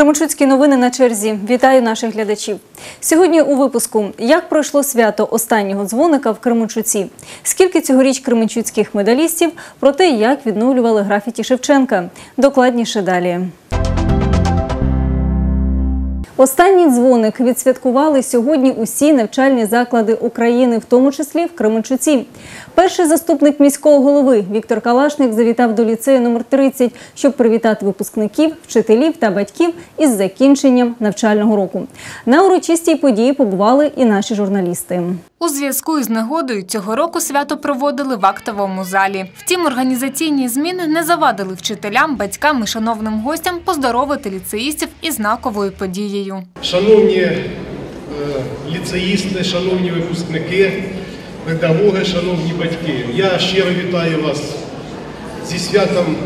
Кременчуцькі новини на черзі. Вітаю наших глядачів. Сьогодні у випуску як пройшло свято останнього дзвоника в Кременчуці, скільки цьогоріч кременчуцьких медалістів, про те, як відновлювали графіті Шевченка. Докладніше далі. Останній дзвоник відсвяткували сьогодні усі навчальні заклади України, в тому числі в Кременчуці. Перший заступник міського голови Віктор Калашник завітав до ліцею номер 30, щоб привітати випускників, вчителів та батьків із закінченням навчального року. На урочистій події побували і наші журналісти. У зв'язку із негодою цього року свято проводили в актовому залі. Втім, організаційні зміни не завадили вчителям, батькам і шановним гостям поздоровити ліцеїстів із знаковою подією. Шановні е, ліцеїсти, шановні випускники, педагоги, шановні батьки, я щиро вітаю вас зі святом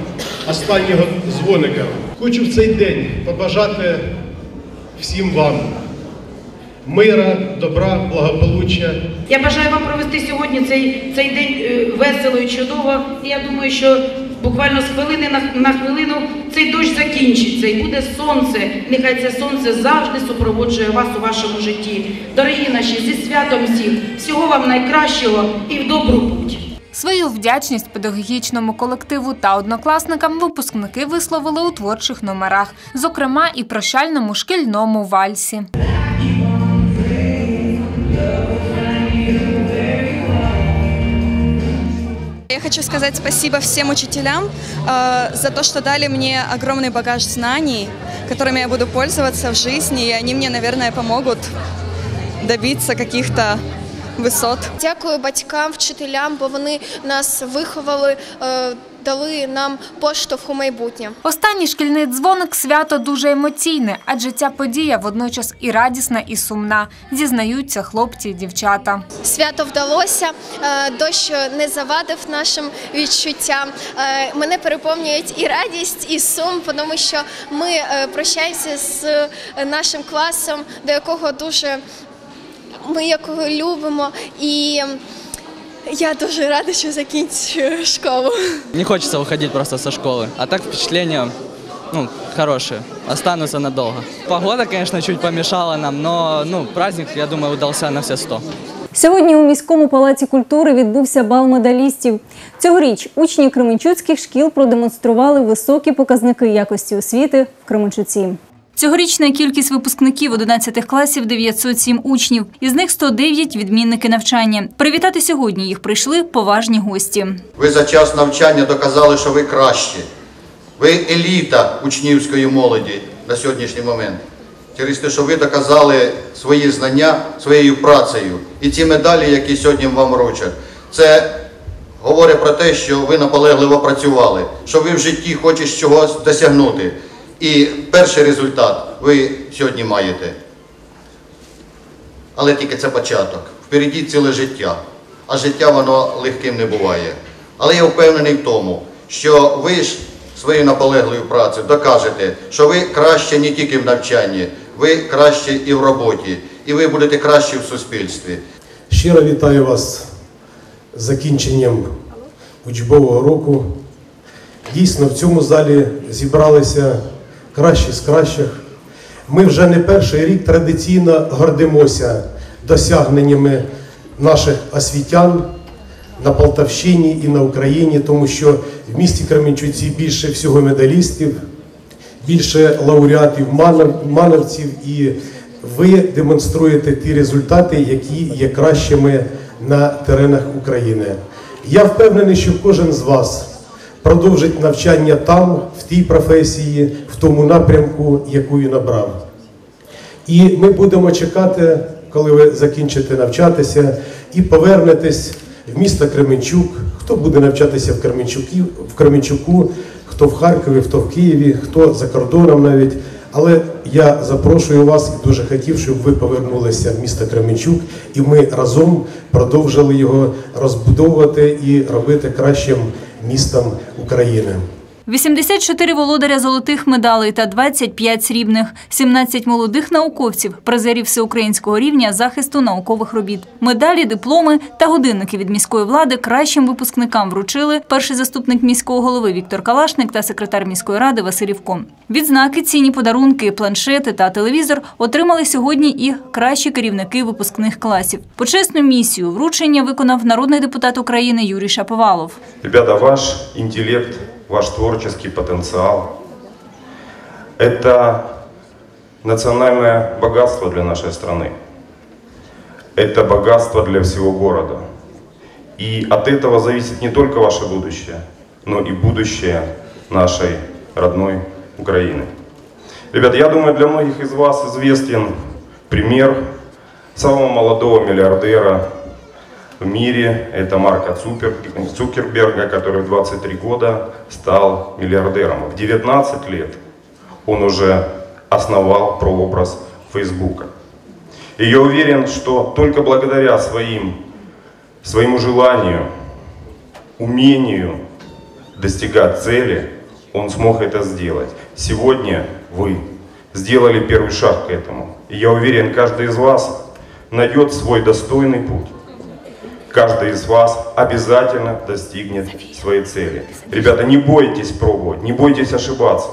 останнього дзвоника. Хочу в цей день побажати всім вам мира, добра, благополуччя. Я бажаю вам провести сьогодні цей, цей день е, весело і чудово. І я думаю, що буквально з хвилини на, на хвилину цей дощ закінчиться і буде сонце. Нехай це сонце завжди супроводжує вас у вашому житті. Дорогі наші, зі святом всіх, всього вам найкращого і в добру путь. Свою вдячність педагогічному колективу та однокласникам випускники висловили у творчих номерах, зокрема і прощальному шкільному вальсі. Я хочу сказать спасибо всем учителям э, за то, что дали мне огромный багаж знаний, которыми я буду пользоваться в жизни, и они мне, наверное, помогут добиться каких-то высот. Дякую батькам, вчителям, бо вони нас виховали, е, дали нам поштовх у майбутнє. Останній шкільний дзвоник свято дуже емоційне, адже ця подія водночас і радісна, і сумна, зізнаються хлопці і дівчата. Свято вдалося, е, дощ не завадив нашим відчуттям. Е, Мене переповнюють і радість, і сум, тому що ми е, прощаємося з нашим класом, до якого дуже ми якого любимо. І я дуже рада, що закінчую школу. Не хочется уходить просто со школы. А так впечатления, ну, хорошие. Останутся надолго. Погода, конечно, чуть помешала нам, но, ну, праздник, я думаю, удался на все сто. Сьогодні у міському палаці культури відбувся бал медалістів. Цьогоріч учні кременчуцьких шкіл продемонстрували високі показники якості освіти в Кременчуці. Цьогорічна кількість випускників 11 класів 907 учнів. Із них 109 – відмінники навчання. Привітати сьогодні їх прийшли поважні гості. Ви за час навчання доказали, що ви кращі. Ви еліта учнівської молоді на сьогоднішній момент. Через те, що ви доказали свої знання своєю працею. І ці медалі, які сьогодні вам вручать, це говорить про те, що ви наполегливо працювали, що ви в житті хочете чогось досягнути. І перший результат ви сьогодні маєте. Але тільки це початок. Впереді ціле життя. А життя воно легким не буває. Але я впевнений в тому, що ви ж своєю наполеглою працею докажете, що ви краще не тільки в навчанні, ви краще і в роботі, і ви будете краще в суспільстві. Щиро вітаю вас з закінченням учбового року. Дійсно, в цьому залі зібралися кращі з кращих. Ми вже не перший рік традиційно гордимося досягненнями наших освітян на Полтавщині і на Україні, тому що в місті Кременчуці більше всього медалістів, більше лауреатів манов- мановців, і ви демонструєте ті результати, які є кращими на теренах України. Я впевнений, що кожен з вас продовжить навчання там, в тій професії, в тому напрямку, яку він обрав. І ми будемо чекати, коли ви закінчите навчатися і повернетесь в місто Кременчук. Хто буде навчатися в в Кременчуку, хто в Харкові, хто в Києві, хто за кордоном навіть. Але я запрошую вас і дуже хотів, щоб ви повернулися в місто Кременчук, і ми разом продовжили його розбудовувати і робити кращим містом України. 84 володаря золотих медалей та 25 срібних, 17 молодих науковців, призерів всеукраїнського рівня захисту наукових робіт. Медалі, дипломи та годинники від міської влади кращим випускникам вручили перший заступник міського голови Віктор Калашник та секретар міської ради Василь. Відзнаки, цінні подарунки, планшети та телевізор отримали сьогодні і кращі керівники випускних класів. Почесну місію вручення виконав народний депутат України Юрій Шаповалов. Ребята, ваш интеллект, ваш творческий потенциал – это национальное богатство для нашей страны. Это богатство для всего города. И от этого зависит не только ваше будущее, но и будущее нашей родной Украины. Ребята, я думаю, для многих из вас известен пример самого молодого миллиардера в мире. Это Марка Цупер- Цукерберга, который в 23 года стал миллиардером. В 19 лет он уже основал прообраз Фейсбука. И я уверен, что только благодаря своим, своему желанию, умению достигать цели, он смог это сделать. Сегодня вы сделали первый шаг к этому. И я уверен, каждый из вас найдет свой достойный путь. Каждый из вас обязательно достигнет своей цели. Ребята, не бойтесь пробовать, не бойтесь ошибаться.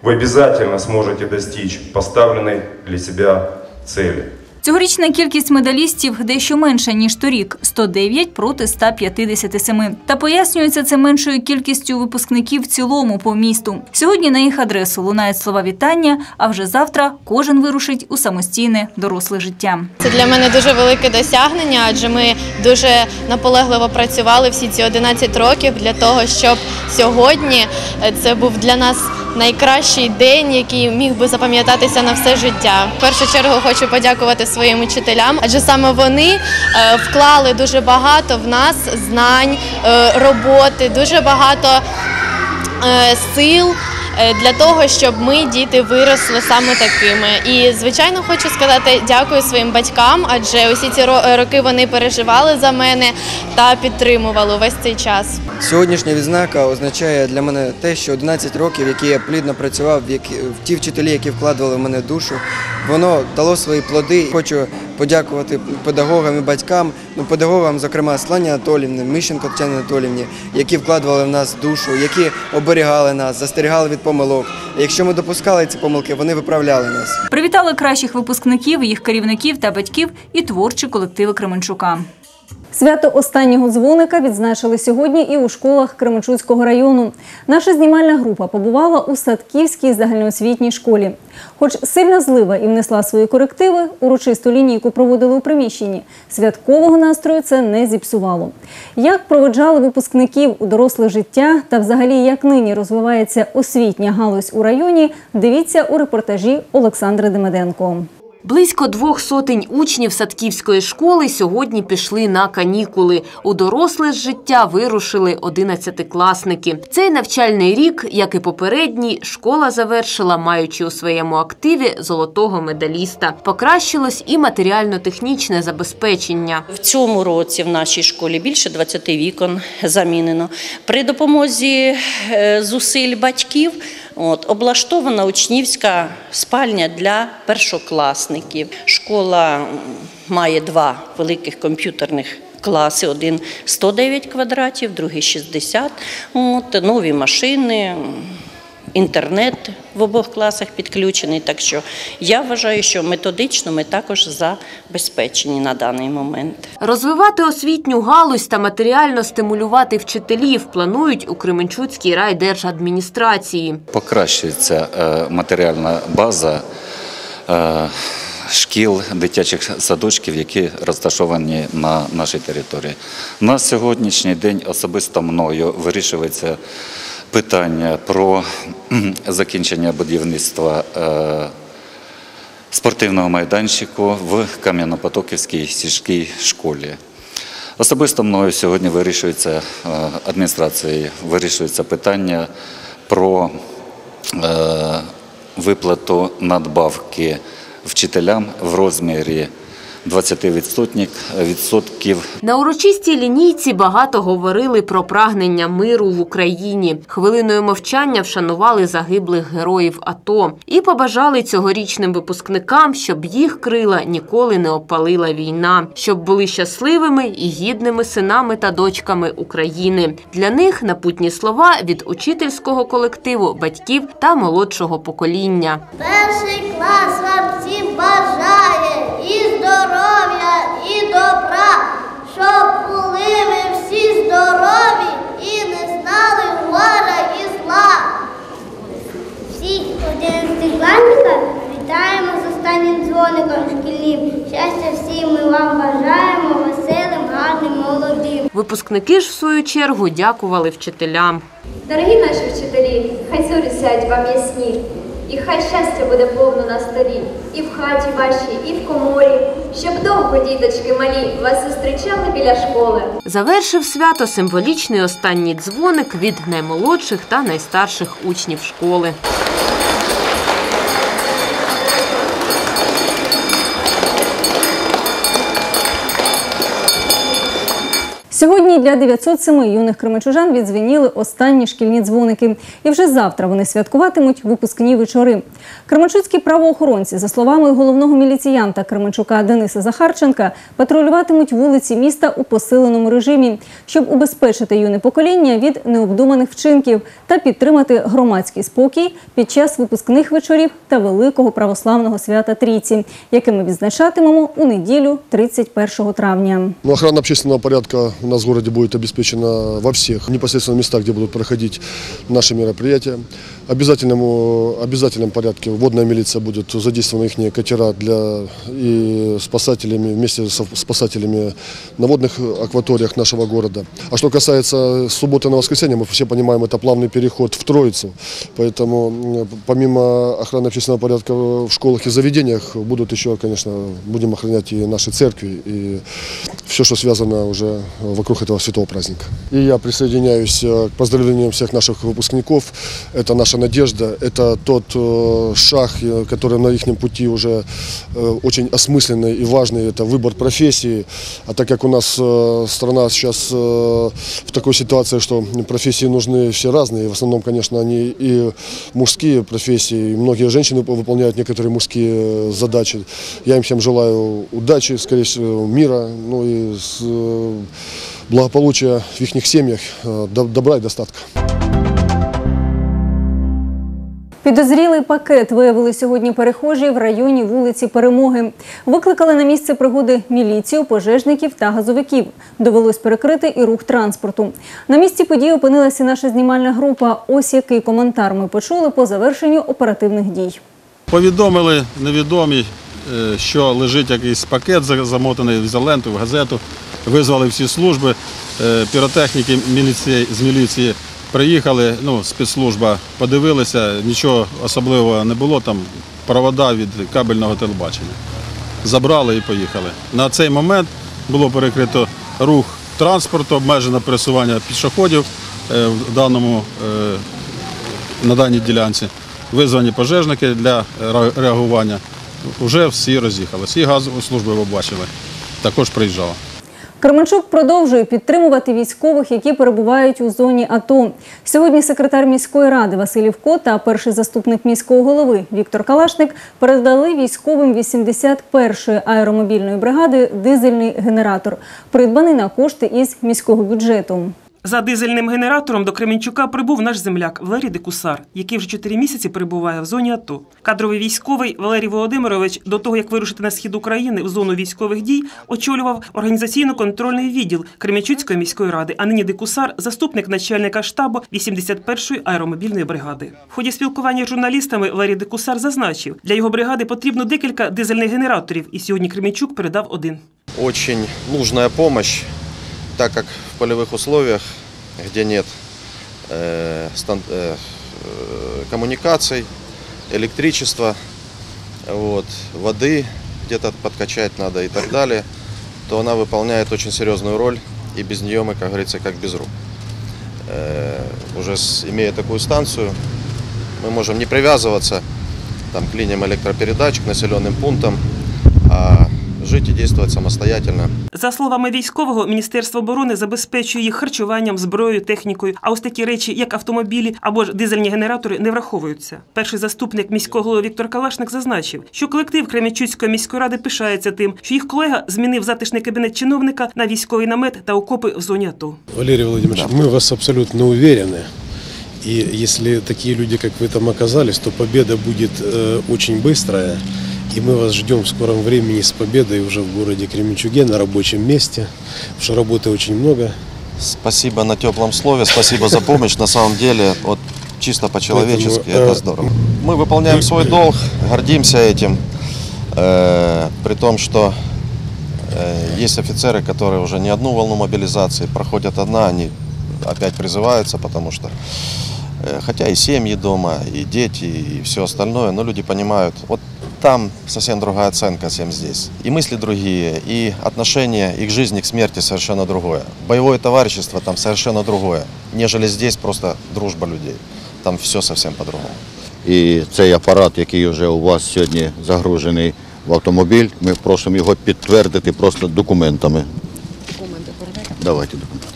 Вы обязательно сможете достичь поставленной для себя цели. Цьогорічна кількість медалістів дещо менша ніж торік 109 проти 157. Та пояснюється це меншою кількістю випускників в цілому по місту. Сьогодні на їх адресу лунають слова вітання. А вже завтра кожен вирушить у самостійне доросле життя. Це для мене дуже велике досягнення, адже ми дуже наполегливо працювали всі ці 11 років для того, щоб сьогодні е, це був для нас найкращий день, який міг би запам'ятатися на все життя. В першу чергу хочу подякувати своїм учителям, адже саме вони е, вклали дуже багато в нас знань, е, роботи, дуже багато е, сил для того, щоб ми, діти, виросли саме такими. І звичайно, хочу сказати дякую своїм батькам, адже усі ці роки вони переживали за мене та підтримували весь цей час. Сьогоднішня відзнака означає для мене те, що 11 років, які я плідно працював, в ті вчителі, які вкладували в мене душу, воно дало свої плоди. Хочу подякувати педагогам і батькам, ну педагогам, зокрема Слані Анатолівні, Міщенко Тетяні Анатолівні, які вкладували в нас душу, які оберігали нас, застерігали від помилок. Якщо ми допускали ці помилки, вони виправляли нас. Привітали кращих випускників, їх керівників та батьків і творчі колективи Кременчука. Свято останнього дзвоника відзначили сьогодні і у школах Кременчуцького району. Наша знімальна група побувала у Садківській загальноосвітній школі. Хоч сильна злива і внесла свої корективи, урочисту лінійку проводили у приміщенні. Святкового настрою це не зіпсувало. Як проведжали випускників у доросле життя та взагалі як нині розвивається освітня галузь у районі, дивіться у репортажі Олександри Демиденко. Близько двох сотень учнів садківської школи сьогодні пішли на канікули. У доросле ж життя вирушили одинадцятикласники. Цей навчальний рік, як і попередній, школа завершила, маючи у своєму активі золотого медаліста. Покращилось і матеріально-технічне забезпечення. В цьому році в нашій школі більше 20 вікон замінено. При допомозі е, зусиль батьків от, облаштована учнівська спальня для першокласників. Школа має два великих комп'ютерних. Класи, один 109 квадратів, другий 60. От, нові машини, інтернет в обох класах підключений. Так що я вважаю, що методично ми також забезпечені на даний момент. Розвивати освітню галузь та матеріально стимулювати вчителів планують у Кременчуцькій райдержадміністрації. Покращується е, матеріальна база е, шкіл, дитячих садочків, які розташовані на нашій території. На сьогоднішній день особисто мною вирішується питання про закінчення будівництва е, спортивного майданчику в Кам'янопотоківській сільській школі. Особисто мною сьогодні вирішується е, адміністрацією, вирішується питання про е, виплату надбавки вчителям в розмірі 20% відсотків На урочистій лінійці багато говорили про прагнення миру в Україні. Хвилиною мовчання вшанували загиблих героїв АТО і побажали цьогорічним випускникам, щоб їх крила ніколи не опалила війна, щоб були щасливими і гідними синами та дочками України. Для них напутні слова від учительського колективу, батьків та молодшого покоління. Перший клас вам щоб були ви всі здорові і не знали горя і зла. Всіх 11 класників вітаємо з останнім дзвоником шкільним. Щастя всім ми вам бажаємо, веселим, гарним, молодим. Випускники ж в свою чергу дякували вчителям. Дорогі наші вчителі, хай зорі сядь вам ясні, і хай щастя буде повно на столі, і в хаті вашій, і в коморі, щоб довго, діточки малі, вас зустрічали біля школи. Завершив свято символічний останній дзвоник від наймолодших та найстарших учнів школи. Сьогодні для 907 юних кременчужан відзвеніли останні шкільні дзвоники. І вже завтра вони святкуватимуть випускні вечори. Кременчуцькі правоохоронці, за словами головного міліціянта Кременчука Дениса Захарченка, патрулюватимуть вулиці міста у посиленому режимі, щоб убезпечити юне покоління від необдуманих вчинків та підтримати громадський спокій під час випускних вечорів та великого православного свята Трійці, яке ми відзначатимемо у неділю 31 травня. Ну, охрана общественного порядка у нас в городе будет обеспечена во всех непосредственно местах, где будут проходить наши мероприятия. Обязательному, обязательном порядке водная милиция будет задействованы их катера для и спасателями, вместе со спасателями на водных акваториях нашего города. А что касается субботы на воскресенье, мы все понимаем, это плавный переход в Троицу. Поэтому помимо охраны общественного порядка в школах и заведениях будут еще, конечно, будем охранять и наши церкви, и все, что связано уже вокруг этого святого праздника. И я присоединяюсь э, к поздравлениям всех наших выпускников. Это наша надежда, это тот э, шаг, э, который на их пути уже э, очень осмысленный и важный, это выбор профессии. А так как у нас страна сейчас в такой ситуации, что профессии нужны все разные, в основном, конечно, они и мужские профессии, и многие женщины выполняют некоторые мужские задачи. Я им всем желаю удачи, скорее всего, мира, ну и благополучия в их семьях, до- добра и достатка. Підозрілий пакет виявили сьогодні перехожі в районі вулиці Перемоги. Викликали на місце пригоди міліцію, пожежників та газовиків. Довелось перекрити і рух транспорту. На місці події опинилася наша знімальна група. Ось який коментар ми почули по завершенню оперативних дій. Повідомили невідомі, е, що лежить якийсь пакет замотаний в ізоленту, в газету. Визвали всі служби, е, піротехніки з міліції приїхали, ну, спецслужба подивилися, нічого особливого не було, там провода від кабельного телебачення. Забрали і поїхали. На цей момент було перекрито рух транспорту, обмежено пересування пішоходів е, в даному е, на даній ділянці. Визвані пожежники для реагування. Вже всі роз'їхалися. І газову службу ви бачили. Також приїжджала. Кременчук продовжує підтримувати військових, які перебувають у зоні АТО. Сьогодні секретар міської ради Васильівко та перший заступник міського голови Віктор Калашник передали військовим 81-ї аеромобільної бригади дизельний генератор, придбаний на кошти із міського бюджету. За дизельним генератором до Кременчука прибув наш земляк Валерій Декусар, який вже чотири місяці перебуває в зоні АТО. Кадровий військовий Валерій Володимирович до того, як вирушити на схід України в зону військових дій, очолював організаційно-контрольний відділ Кременчуцької міської ради. А нині Декусар – заступник начальника штабу 81-ї аеромобільної бригади. В ході спілкування з журналістами Валерій Декусар зазначив, для його бригади потрібно декілька дизельних генераторів, і сьогодні Кременчук передав один. очень нужная помощь, так как в полевых условиях, где нет э, стан- э, э, коммуникаций, электричества, вот, воды где-то подкачать надо и так далее, то она выполняет очень серьезную роль, и без нее мы, как говорится, как без рук. Э, уже с- имея такую станцию, мы можем не привязываться там, к линиям электропередач, к населенным пунктам, а жить жить и действовать самостоятельно. За словами військового, Міністерство оборони забезпечує їх харчуванням, зброєю, технікою. А ось такі речі, як автомобілі або ж дизельні генератори, не враховуються. Перший заступник міського голови Віктор Калашник зазначив, що колектив Кременчуцької міської ради пишається тим, що їх колега змінив затишний кабінет чиновника на військовий намет та окопи в зоні АТО. Валерий Владимирович, мы в вас абсолютно уверены. И если такие люди, как вы там оказались, то победа будет э, очень быстрая. И мы вас ждем в скором времени с победой уже в городе Кременчуге на рабочем месте. Потому что работы очень много. Спасибо на теплом слове, спасибо за помощь. На самом деле, вот чисто по-человечески, Поэтому, э, это здорово. Мы выполняем свой долг, гордимся этим. Э, При том, что э, есть офицеры, которые уже не одну волну мобилизации проходят одна, они опять призываются, потому что э, хотя и семьи дома, и дети, и все остальное, но люди понимают, вот там совсем другая оценка, чем здесь. И мысли другие, и отношение и к жизни, и к смерти совершенно другое. Боевое товарищество там совершенно другое, нежели здесь просто дружба людей. Там все совсем по-другому. І цей апарат, який вже у вас сьогодні загружений в автомобіль, ми просимо його підтвердити просто документами. Документи передайте. Давайте документи.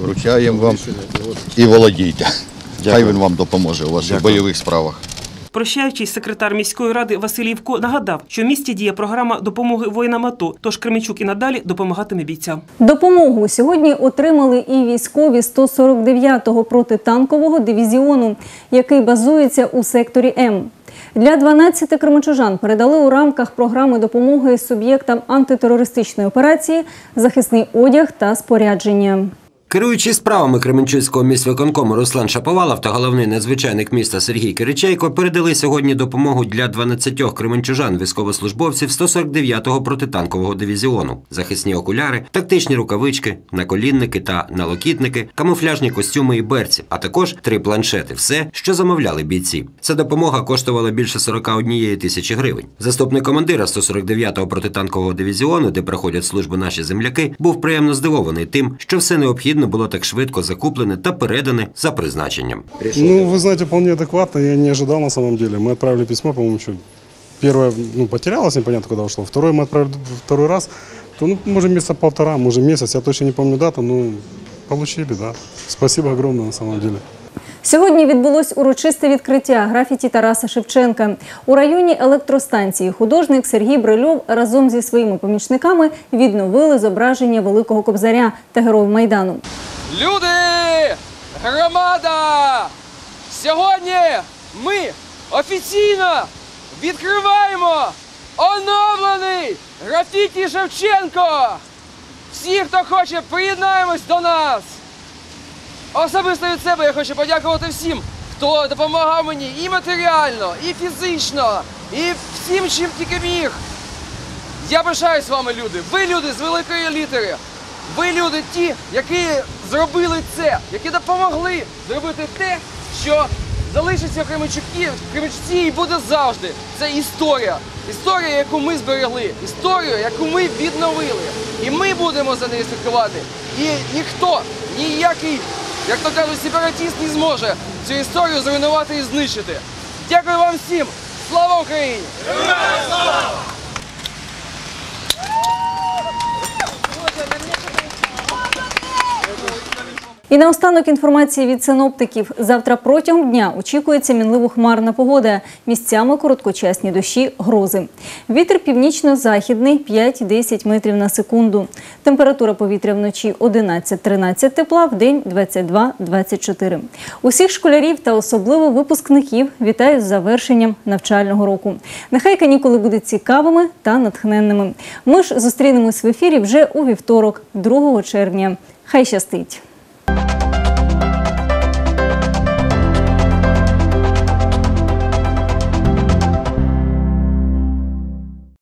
Вручаємо вам і володійте. Хай він вам допоможе у ваших бойових справах. Прощаючись, секретар міської ради Василь Івко нагадав, що в місті діє програма допомоги воїнам АТО, тож Кременчук і надалі допомагатиме бійцям. Допомогу сьогодні отримали і військові 149-го протитанкового дивізіону, який базується у секторі М. Для 12 кременчужан передали у рамках програми допомоги суб'єктам антитерористичної операції захисний одяг та спорядження. Керуючий справами Кременчуцького міськвиконкому Руслан Шаповалов та головний надзвичайник міста Сергій Киричейко передали сьогодні допомогу для 12 кременчужан військовослужбовців 149-го протитанкового дивізіону, захисні окуляри, тактичні рукавички, наколінники та налокітники, камуфляжні костюми і берці, а також три планшети. Все, що замовляли бійці. Ця допомога коштувала більше 41 тисячі гривень. Заступник командира 149-го протитанкового дивізіону, де проходять службу наші земляки, був приємно здивований тим, що все необхідне було так швидко закуплене та передане за призначенням. Ну, вы знаете, вполне адекватно. Я не ожидал на самом деле. Мы отправили письмо, по-моему, еще первое, ну, потерялось, непонятно, куда ушло. Второе мы отправили второй раз. То, ну, может, месяца полтора, может, месяц. Я точно не помню дату, но получили, да. Спасибо огромное на самом деле. Сьогодні відбулось урочисте відкриття графіті Тараса Шевченка. У районі електростанції художник Сергій Брильов разом зі своїми помічниками відновили зображення Великого Кобзаря та героїв Майдану. Люди! Громада! Сьогодні ми офіційно відкриваємо оновлений графіті Шевченко! Всі, хто хоче, приєднаємось до нас! Особисто від себе я хочу подякувати всім, хто допомагав мені і матеріально, і фізично, і всім, чим тільки міг. Я пишаюсь вами, люди. Ви люди з великої літери. Ви люди ті, які зробили це, які допомогли зробити те, що залишиться в Кременчуці, в Кременчуці і буде завжди. Це історія. Історія, яку ми зберегли, історію, яку ми відновили. І ми будемо за нею слідкувати. І ніхто, ніякий, як то кажуть, сепаратіст не зможе цю історію зруйнувати і знищити. Дякую вам всім! Слава Україні! І наостанок інформації від синоптиків. Завтра протягом дня очікується мінливо-хмарна погода. Місцями короткочасні дощі, грози. Вітер північно-західний 5-10 метрів на секунду. Температура повітря вночі 11-13 тепла, в день 22-24. Усіх школярів та особливо випускників вітаю з завершенням навчального року. Нехай канікули будуть цікавими та натхненними. Ми ж зустрінемось в ефірі вже у вівторок, 2 червня. Хай щастить!